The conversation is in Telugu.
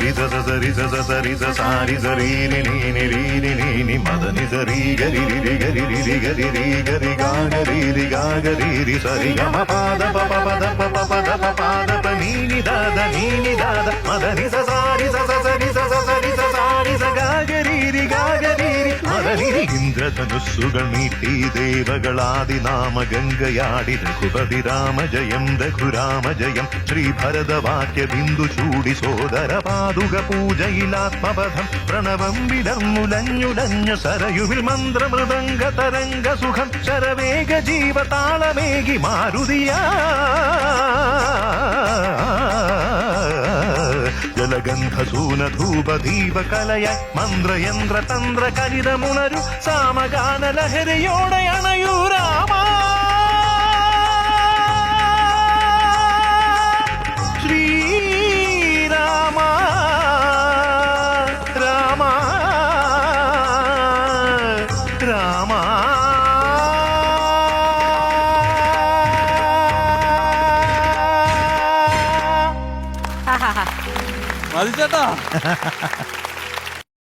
సారి స సరి స సరి స సారి సరి ని ని రి ని ని ని మద సరి గరి రి గరి రి గరి రి గరి గా గరి రి గా గరి రి సరి గ పాద ప పద ప పద ప పాద ప ని దాద ని దాద స సారి ഇന്ദ്രധനുസ്സുകൾ നീട്ടി ദേവകളാദി നാമ ഗംഗയാടി രഘുപതി രാമ ജയം രഘുരാമ ജയം ശ്രീഭരതവാക്യ ബിന്ദു ചൂടി സോദര പാതുക പൂജയിലാത്മപഥം പ്രണവം വിടർന്നുലഞ്ഞുലഞ്ഞ സരയുവിൽ മന്ത്രമൃദംഗ തരംഗ സുഖം ശരവേഗ ജീവതാളമേകി മാരുതിയാ. గంధధూన ధూప దీప కలయ మంద్రయంద్ర తంద్ర కరిదమునరు సామగాన లహరియోడ అణయు മതി ചേട്ടാ